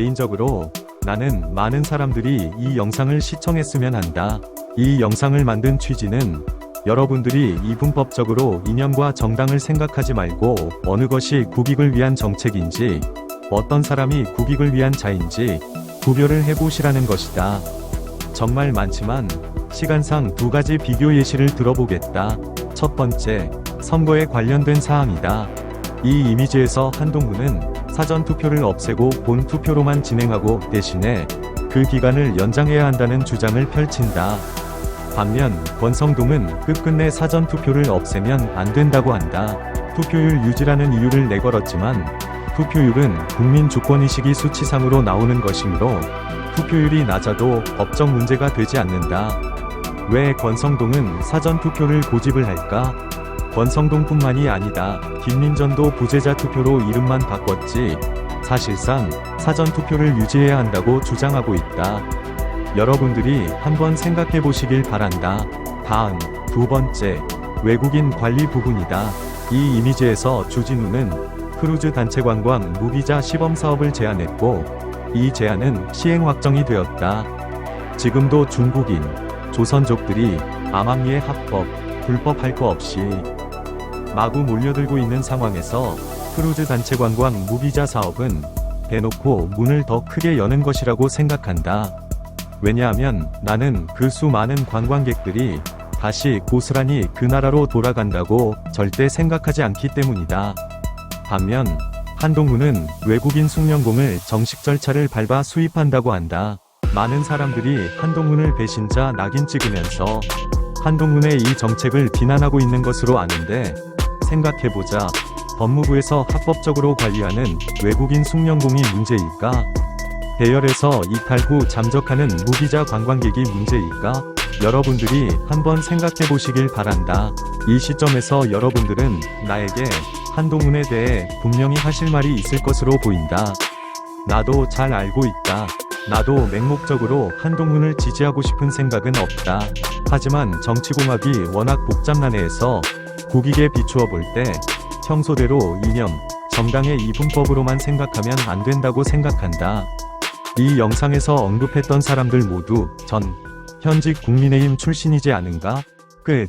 개인적으로 나는 많은 사람들이 이 영상을 시청했으면 한다. 이 영상을 만든 취지는 여러분들이 이분법적으로 이념과 정당을 생각하지 말고 어느 것이 국익을 위한 정책인지 어떤 사람이 국익을 위한 자인지 구별을 해보시라는 것이다. 정말 많지만 시간상 두 가지 비교 예시를 들어보겠다. 첫 번째, 선거에 관련된 사항이다. 이 이미지에서 한동훈은 사전 투표를 없애고 본 투표로만 진행하고 대신에 그 기간을 연장해야 한다는 주장을 펼친다. 반면 권성동은 끝끝내 사전 투표를 없애면 안 된다고 한다. 투표율 유지라는 이유를 내걸었지만 투표율은 국민 주권의식이 수치상으로 나오는 것이므로 투표율이 낮아도 법적 문제가 되지 않는다. 왜 권성동은 사전 투표를 고집을 할까? 권성동뿐만이 아니다. 김민전도 부재자 투표로 이름만 바꿨지. 사실상 사전 투표를 유지해야 한다고 주장하고 있다. 여러분들이 한번 생각해 보시길 바란다. 다음, 두 번째, 외국인 관리 부분이다. 이 이미지에서 주진우는 크루즈 단체 관광 무비자 시범 사업을 제안했고, 이 제안은 시행 확정이 되었다. 지금도 중국인, 조선족들이 암암리의 합법, 불법 할 거 없이 마구 몰려들고 있는 상황에서 크루즈 단체 관광 무비자 사업은 대놓고 문을 더 크게 여는 것이라고 생각한다. 왜냐하면 나는 그 수많은 관광객들이 다시 고스란히 그 나라로 돌아간다고 절대 생각하지 않기 때문이다. 반면 한동훈은 외국인 숙련공을 정식 절차를 밟아 수입한다고 한다. 많은 사람들이 한동훈을 배신자 낙인 찍으면서 한동훈의 이 정책을 비난하고 있는 것으로 아는데 생각해보자. 법무부에서 합법적으로 관리하는 외국인 숙련공이 문제일까? 대열에서 이탈 후 잠적하는 무비자 관광객이 문제일까? 여러분들이 한번 생각해 보시길 바란다. 이 시점에서 여러분들은 나에게 한동훈에 대해 분명히 하실 말이 있을 것으로 보인다. 나도 잘 알고 있다. 나도 맹목적으로 한동훈을 지지하고 싶은 생각은 없다. 하지만 정치공학이 워낙 복잡난해해서 국익에 비추어 볼 때 평소대로 이념, 정당의 이분법으로만 생각하면 안 된다고 생각한다. 이 영상에서 언급했던 사람들 모두 전 현직 국민의힘 출신이지 않은가? 끝.